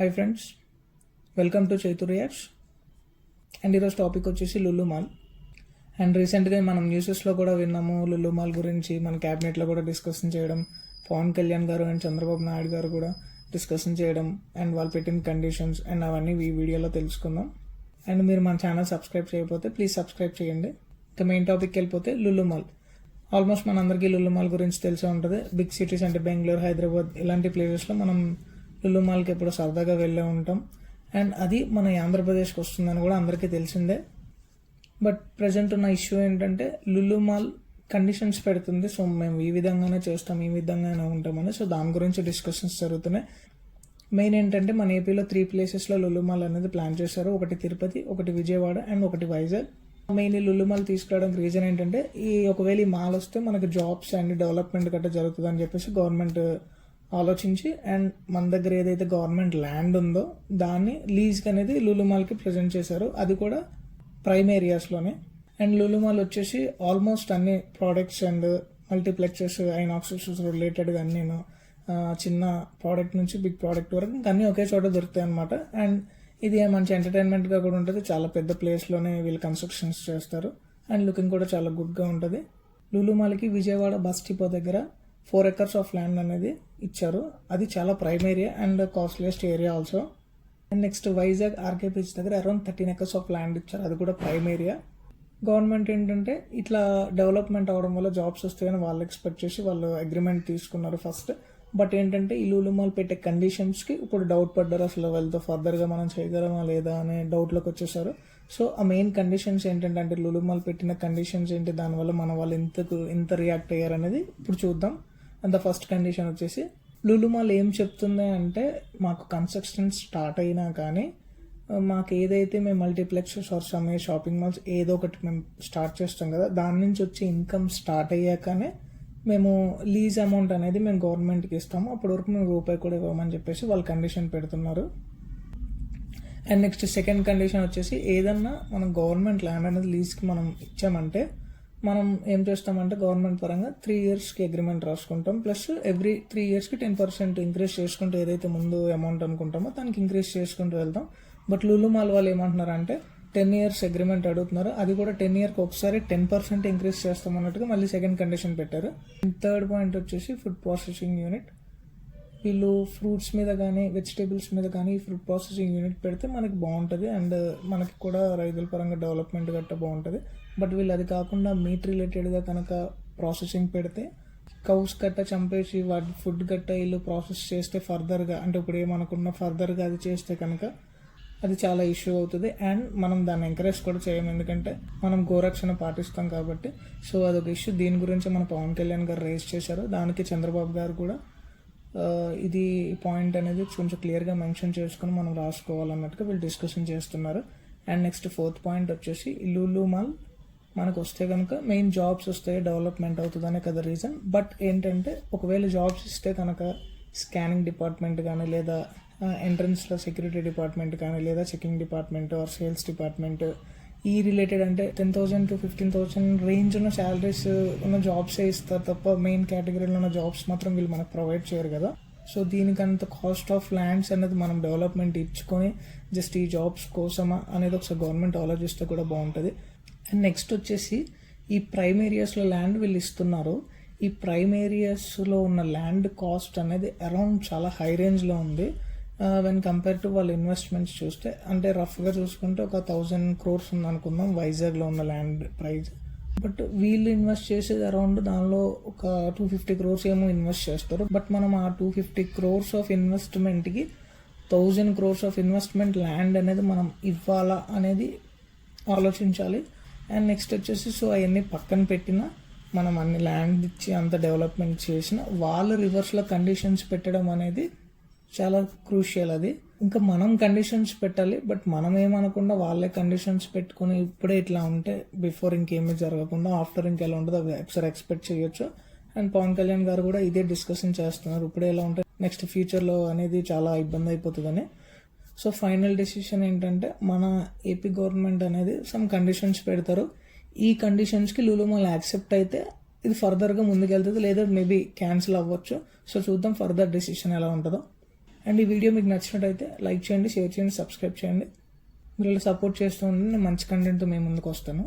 Hi friends welcome to Chaitur apps and ఈరోజు topic వచ్చేసి Lulu mall and రీసెంట్గా మనం న్యూసెస్లో కూడా విన్నాము లుల్లు మాల్ గురించి. మన క్యాబినెట్లో కూడా డిస్కషన్ చేయడం. పవన్ కళ్యాణ్ గారు అండ్ చంద్రబాబు నాయుడు గారు కూడా డిస్కషన్ చేయడం. అండ్ వాళ్ళు పెట్టిన కండిషన్స్ అండ్ అవన్నీ ఈ వీడియోలో తెలుసుకుందాం. అండ్ మీరు మన ఛానల్ సబ్స్క్రైబ్ చేయకపోతే ప్లీజ్ సబ్స్క్రైబ్ చేయండి. ఇక మెయిన్ టాపిక్కి వెళ్ళిపోతే లుల్లు మాల్ ఆల్మోస్ట్ మనందరికీ లుల్లు మాల్ గురించి తెలిసే ఉంటుంది. బిగ్ సిటీస్ అంటే బెంగళూరు హైదరాబాద్ ఇలాంటి ప్లేసెస్లో మనం లుల్లు మాల్కి ఎప్పుడు సరదాగా వెళ్ళే ఉంటాం. అండ్ అది మన ఆంధ్రప్రదేశ్కి వస్తుందని కూడా అందరికీ తెలిసిందే. బట్ ప్రజెంట్ ఉన్న ఇష్యూ ఏంటంటే లుల్లు మాల్ కండిషన్స్ పెడుతుంది. సో మేము ఈ విధంగానే చేస్తాం ఈ విధంగానే ఉంటామని. సో దాని గురించి డిస్కషన్స్ జరుగుతున్నాయి. మెయిన్ ఏంటంటే మన ఏపీలో త్రీ ప్లేసెస్లో లులుమాల్ అనేది ప్లాన్ చేశారు. ఒకటి తిరుపతి ఒకటి విజయవాడ అండ్ ఒకటి వైజాగ్. మెయిన్ లులుమాల్ తీసుకురావడానికి రీజన్ ఏంటంటే ఈ ఒకవేళ ఈ మాల్ వస్తే మనకు జాబ్స్ అండ్ డెవలప్మెంట్ గట్రా జరుగుతుంది అని చెప్పేసి గవర్నమెంట్ ఆలోచించి అండ్ మన దగ్గర ఏదైతే గవర్నమెంట్ ల్యాండ్ ఉందో దాన్ని లీజ్కి అనేది లులుమాల్కి ప్రజెంట్ చేశారు. అది కూడా ప్రైమ్ ఏరియాస్లోనే. అండ్ లులు మాల్ వచ్చేసి ఆల్మోస్ట్ అన్ని ప్రోడక్ట్స్ అండ్ మల్టీప్లెక్సెస్ ఐనాక్సెస్ రిలేటెడ్గా అన్ని చిన్న ప్రోడక్ట్ నుంచి బిగ్ ప్రోడక్ట్ వరకు ఇంకా అన్నీ ఒకే చోట దొరుకుతాయి అనమాట అండ్ ఇది మంచి ఎంటర్టైన్మెంట్గా కూడా ఉంటుంది. చాలా పెద్ద ప్లేస్లోనే వీళ్ళు కన్స్ట్రక్షన్స్ చేస్తారు. అండ్ లుకింగ్ కూడా చాలా గుడ్గా ఉంటుంది. లులుమాల్కి విజయవాడ బస్ డిపో దగ్గర ఫోర్ ఎకర్స్ ఆఫ్ ల్యాండ్ అనేది ఇచ్చారు. అది చాలా prime area and costliest area also. And next Vizag RK beach దగ్గర around thirteen acres of land ఇచ్చారు. అది కూడా ప్రైమ్ ఏరియా గవర్నమెంట్ ఏంటంటే ఇట్లా డెవలప్మెంట్ అవడం వల్ల జాబ్స్ వస్తాయని వాళ్ళు ఎక్స్పెక్ట్ చేసి వాళ్ళు అగ్రిమెంట్ తీసుకున్నారు ఫస్ట్. బట్ ఏంటంటే ఈ లూలుమాల్ పెట్టే కండిషన్స్కి ఇప్పుడు డౌట్ పడ్డారు. అసలు వెళ్తే ఫర్దర్గా మనం చేయగలమా లేదా అనే డౌట్లోకి వచ్చేసారు. సో ఆ మెయిన్ కండిషన్స్ ఏంటంటే అంటే లులుమాల్ పెట్టిన కండిషన్స్ ఏంటి? దానివల్ల మన వాళ్ళు ఇంతకు ఇంత రియాక్ట్ అయ్యారు అనేది ఇప్పుడు చూద్దాం. అండ్ ద ఫస్ట్ కండిషన్ వచ్చేసి లులుమాల్ ఏం చెప్తుంది అంటే మాకు కన్స్ట్రక్షన్ స్టార్ట్ అయినా కానీ మాకు ఏదైతే మేము మల్టీప్లెక్సెస్ ఆర్ సమే షాపింగ్ మాల్స్ ఏదో ఒకటి మేము స్టార్ట్ చేస్తాం కదా దాని నుంచి వచ్చే ఇన్కమ్ స్టార్ట్ అయ్యాకనే మేము లీజ్ అమౌంట్ అనేది మేము గవర్నమెంట్కి ఇస్తాము. అప్పటి వరకు మేము రూపాయి కూడా ఇవ్వమని చెప్పేసి వాళ్ళు కండిషన్ పెడుతున్నారు. అండ్ నెక్స్ట్ సెకండ్ కండిషన్ వచ్చేసి ఏదన్నా మనం గవర్నమెంట్ ల్యాండ్ అనేది లీజ్కి మనం ఇచ్చామంటే మనం ఏం చేస్తామంటే గవర్నమెంట్ పరంగా త్రీ ఇయర్స్కి అగ్రిమెంట్ రాసుకుంటాం. ప్లస్ ఎవ్రీ త్రీ ఇయర్స్కి టెన్ పర్సెంట్ ఇంక్రీజ్ చేసుకుంటూ ఏదైతే ముందు అమౌంట్ అనుకుంటామో దానికి ఇంక్రీజ్ చేసుకుంటూ వెళ్తాం. బట్ లులు మాల్ వాళ్ళు ఏమంటున్నారు అంటే టెన్ ఇయర్స్ అగ్రిమెంట్ అడుగుతున్నారు. అది కూడా టెన్ ఇయర్కి ఒకసారి టెన్ పర్సెంట్ ఇంక్రీజ్ చేస్తాం అన్నట్టుగా మళ్ళీ సెకండ్ కండిషన్ పెట్టారు. థర్డ్ పాయింట్ వచ్చేసి ఫుడ్ ప్రాసెసింగ్ యూనిట్ వీళ్ళు ఫ్రూట్స్ మీద కానీ వెజిటేబుల్స్ మీద కానీ ఫుడ్ ప్రాసెసింగ్ యూనిట్ పెడితే మనకి బాగుంటుంది. అండ్ మనకి కూడా రైతుల పరంగా డెవలప్మెంట్ గట్ట బాగుంటుంది. బట్ వీళ్ళు అది కాకుండా మీట్ రిలేటెడ్గా కనుక ప్రాసెసింగ్ పెడితే కౌస్ గట్ట చంపేసి వాటి ఫుడ్ గట్ట వీళ్ళు ప్రాసెస్ చేస్తే ఫర్దర్గా అంటే ఇప్పుడు ఏమనుకున్న ఫర్దర్గా అది చేస్తే కనుక అది చాలా ఇష్యూ అవుతుంది. అండ్ మనం దాన్ని ఎంకరేజ్ కూడా చేయము ఎందుకంటే మనం గోరక్షణ పాటిస్తాం కాబట్టి. సో అదొక ఇష్యూ దీని గురించి మన పవన్ కళ్యాణ్ గారు రేస్ చేశారు. దానికి చంద్రబాబు గారు కూడా ఇది పాయింట్ అనేది కొంచెం క్లియర్గా మెన్షన్ చేసుకుని మనం రాసుకోవాలన్నట్టుగా వీళ్ళు డిస్కషన్ చేస్తున్నారు. అండ్ నెక్స్ట్ ఫోర్త్ పాయింట్ వచ్చేసి లూలు మాల్ మనకు వస్తే కనుక మెయిన్ జాబ్స్ వస్తే డెవలప్మెంట్ అవుతుందనే కదా రీజన్ బట్ ఏంటంటే ఒకవేళ జాబ్స్ ఇస్తే కనుక స్కానింగ్ డిపార్ట్మెంట్ కానీ లేదా ఎంట్రన్స్లో సెక్యూరిటీ డిపార్ట్మెంట్ కానీ లేదా checking department or sales department ఈ రిలేటెడ్ అంటే ten thousand to fifteen thousand range ఉన్న శాలరీస్ ఉన్న జాబ్సే ఇస్తారు తప్ప మెయిన్ కేటగిరీలో ఉన్న జాబ్స్ మాత్రం వీళ్ళు మనకు ప్రొవైడ్ చేయరు కదా. సో దీనికంత కాస్ట్ ఆఫ్ ల్యాండ్స్ అనేది మనం డెవలప్మెంట్ ఇచ్చుకొని జస్ట్ ఈ జాబ్స్ కోసమా అనేది ఒకసారి గవర్నమెంట్ ఆలోచిస్తే కూడా బాగుంటుంది. అండ్ నెక్స్ట్ వచ్చేసి ఈ ప్రైమ్ ఏరియాస్లో ల్యాండ్ వీళ్ళు ఇస్తున్నారు. ఈ ప్రైమ్ ఏరియాస్లో ఉన్న ల్యాండ్ కాస్ట్ అనేది అరౌండ్ చాలా హై రేంజ్లో ఉంది. వెన్ కంపేర్ టు వాళ్ళ ఇన్వెస్ట్మెంట్స్ చూస్తే అంటే రఫ్గా చూసుకుంటే ఒక థౌజండ్ క్రోర్స్ ఉంది అనుకుందాం వైజాగ్లో ఉన్న ల్యాండ్ ప్రైస్ బట్ వీళ్ళు ఇన్వెస్ట్ చేసేది అరౌండ్ దానిలో ఒక టూ ఫిఫ్టీ క్రోర్స్ ఏమో ఇన్వెస్ట్ చేస్తారు. బట్ మనం ఆ two fifty crores of ఇన్వెస్ట్మెంట్కి thousand crores of investment land అనేది మనం ఇవ్వాలా అనేది ఆలోచించాలి. అండ్ నెక్స్ట్ వచ్చేసి సో అవన్నీ పక్కన పెట్టిన మనం అన్ని ల్యాండ్ ఇచ్చి అంత డెవలప్మెంట్ చేసిన వాళ్ళ రివర్స్లో కండిషన్స్ పెట్టడం అనేది చాలా క్రూషియల్ అది. ఇంకా మనం కండిషన్స్ పెట్టాలి బట్ మనం ఏమనకుండా వాళ్ళే కండిషన్స్ పెట్టుకుని ఇప్పుడే ఇట్లా ఉంటే బిఫోర్ ఇంకేమీ జరగకుండా ఆఫ్టర్ ఇంకెలా ఉంటుందో అవి ఒకసారి ఎక్స్పెక్ట్ చేయొచ్చు. అండ్ పవన్ కళ్యాణ్ గారు కూడా ఇదే డిస్కషన్ చేస్తున్నారు. ఇప్పుడే ఎలా ఉంటే నెక్స్ట్ ఫ్యూచర్లో అనేది చాలా ఇబ్బంది అయిపోతుందని. సో ఫైనల్ డెసిషన్ ఏంటంటే మన ఏపీ గవర్నమెంట్ అనేది సమ్ కండిషన్స్ పెడతారు. ఈ కండిషన్స్కి లూలుమాల్ యాక్సెప్ట్ అయితే ఇది ఫర్దర్గా ముందుకెళ్తుంది లేదా మేబీ క్యాన్సిల్ అవ్వచ్చు. సో చూద్దాం ఫర్దర్ డెసిషన్ ఎలా ఉంటుందో. అండ్ ఈ వీడియో మీకు నచ్చినట్టయితే లైక్ చేయండి షేర్ చేయండి సబ్స్క్రైబ్ చేయండి. మీరు ఇలా సపోర్ట్ చేస్తూ ఉంటే నేను మంచి కంటెంట్తో మేము ముందుకు వస్తాను.